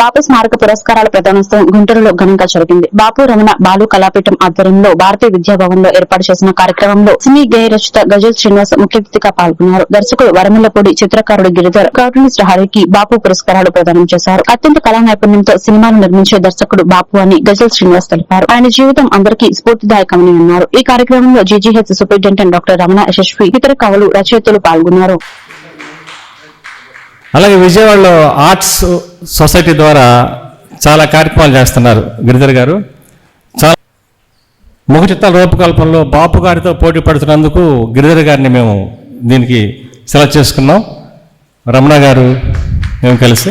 బాపు స్మారక పురస్కారాల ప్రదానోత్సవం గుంటూరులో ఘనంగా జరిగింది. బాపు రమణ బాలు కళాపీఠం ఆధ్వర్యంలో భారతీయ విద్యాభవన్లో ఏర్పాటు చేసిన కార్యక్రమంలో సినీ గేయ రచిత గజల్ శ్రీనివాస్ ముఖ్య అతిథిగా పాల్గొన్నారు. దర్శకుడు వరములపూడి చిత్రకారుడు గిరిధర్ కార్టూనిస్ట్ హరికి బాపు పురస్కారాలు ప్రదానం చేశారు. అత్యంత కళా నైపుణ్యంతో సినిమాను నిర్మించే దర్శకుడు బాపు అని గజల్ శ్రీనివాస్ తెలిపారు. ఆయన జీవితం అందరికీ స్ఫూర్తిదాయకమని అన్నారు. ఈ కార్యక్రమంలో GGH superintendent doctor Ramana Yashasvi ఇతర కవులు రచయితలు పాల్గొన్నారు. అలాగే విజయవాడలో ఆర్ట్స్ సొసైటీ ద్వారా చాలా కార్యక్రమాలు చేస్తున్నారు గిరిధర్ గారు. చాలా ముఖ చిత్రాల రూపకల్పనలో బాపు గారితో పోటీ పడుతున్నందుకు గిరిధర్ గారిని మేము దీనికి సెలెక్ట్ చేసుకున్నాం. రమణ గారు మేము కలిసి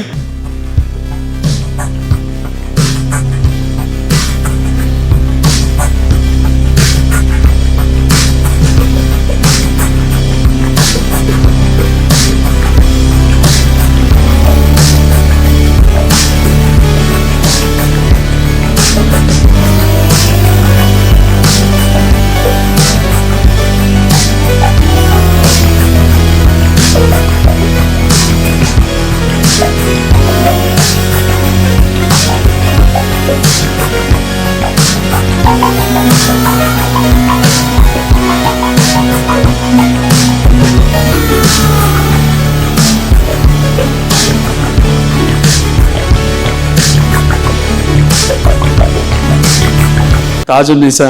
తాజు నిసా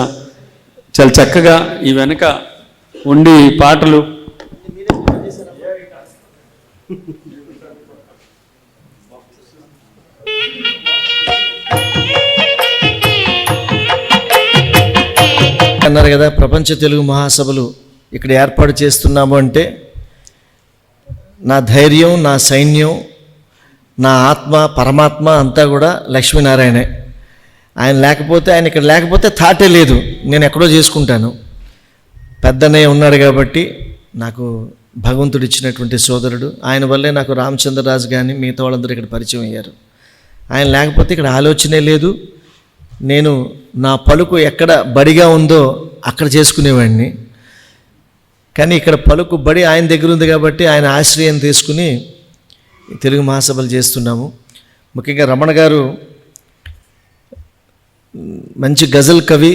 చాలా చక్కగా ఈ వెనక ఉండి పాటలు. అన్నారు కదా ప్రపంచ తెలుగు మహాసభలు ఇక్కడ ఏర్పాటు చేస్తున్నాము అంటే నా ధైర్యం నా సైన్యం నా ఆత్మ పరమాత్మ అంతా కూడా లక్ష్మీనారాయణే. ఆయన లేకపోతే ఆయన ఇక్కడ లేకపోతే థాటే లేదు. నేను ఎక్కడో చేసుకుంటాను. పెద్దనే ఉన్నాడు కాబట్టి నాకు భగవంతుడు ఇచ్చినటువంటి సోదరుడు. ఆయన వల్లే నాకు రామచంద్రరాజు కానీ మిగతా వాళ్ళందరూ ఇక్కడ పరిచయం అయ్యారు. ఆయన లేకపోతే ఇక్కడ ఆలోచనే లేదు. నేను నా పలుకు ఎక్కడ బడిగా ఉందో అక్కడ చేసుకునేవాడిని. కానీ ఇక్కడ పలుకు బడి ఆయన దగ్గర ఉంది కాబట్టి ఆయన ఆశ్రయం తీసుకుని తెలుగు మహాసభలు చేస్తున్నాము. ముఖ్యంగా రమణ గారు మంచి గజల్ కవి.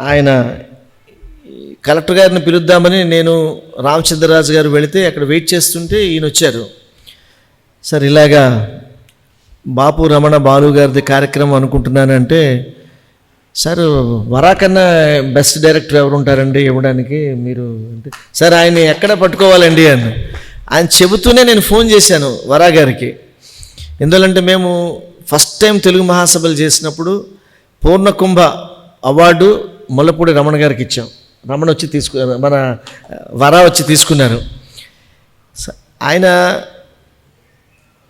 ఆయన కలెక్టర్ గారిని పిలుద్దామని నేను రామచంద్రరాజు గారు వెళితే అక్కడ వెయిట్ చేస్తుంటే ఈయన వచ్చారు సార్ ఇలాగా బాపు రమణ బాలు గారిది కార్యక్రమం అనుకుంటున్నానంటే సార్ వరా కన్నా బెస్ట్ డైరెక్టర్ ఎవరు ఉంటారండి ఇవ్వడానికి? మీరు అంటే సార్ ఆయన ఎక్కడ పట్టుకోవాలండి అని ఆయన చెబుతూనే నేను ఫోన్ చేశాను వరా గారికి. ఎందువలంటే మేము ఫస్ట్ టైం తెలుగు మహాసభలు చేసినప్పుడు పూర్ణకుంభ అవార్డు ముల్లపూడి రమణ గారికి ఇచ్చాం. రమణ వచ్చి తీసుకు మన వరా వచ్చి తీసుకున్నారు. ఆయన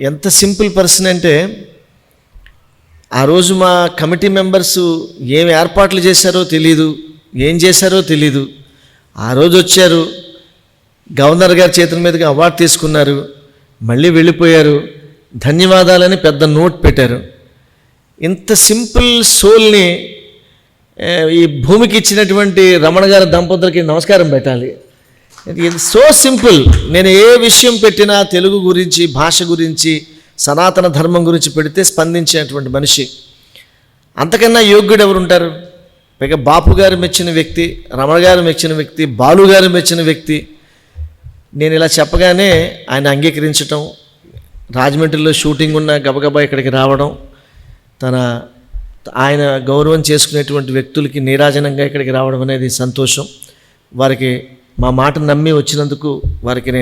ఎంత సింపుల్ పర్సన్ అంటే ఆ రోజు మా కమిటీ మెంబర్స్ ఏం ఏర్పాట్లు చేశారో తెలీదు ఏం చేశారో తెలీదు. ఆ రోజు వచ్చారు గవర్నర్ గారి చేతుల మీదుగా అవార్డు తీసుకున్నారు మళ్ళీ వెళ్ళిపోయారు. ధన్యవాదాలని పెద్ద నోట్ పెట్టారు. ఇంత సింపుల్ సోల్ని ఈ భూమికి ఇచ్చినటువంటి రమణ గారి దంపతులకి నమస్కారం పెట్టాలి. ఇది సో సింపుల్. నేను ఏ విషయం పెట్టినా తెలుగు గురించి భాష గురించి సనాతన ధర్మం గురించి పెడితే స్పందించినటువంటి మనిషి. అంతకన్నా యోగ్యుడు ఎవరు ఉంటారు? పైగా బాపు గారు మెచ్చిన వ్యక్తి రమణ గారు మెచ్చిన వ్యక్తి బాలు గారు మెచ్చిన వ్యక్తి. నేను ఇలా చెప్పగానే ఆయన అంగీకరించటం రాజమండ్రిలో షూటింగ్ ఉన్న గబగబా ఇక్కడికి రావడం తన ఆయన గౌరవం చేసుకునేటువంటి వ్యక్తులకి నీరాజనంగా ఇక్కడికి రావడం అనేది సంతోషం. వారికి మా మాట నమ్మి వచ్చినందుకు వారికి నేను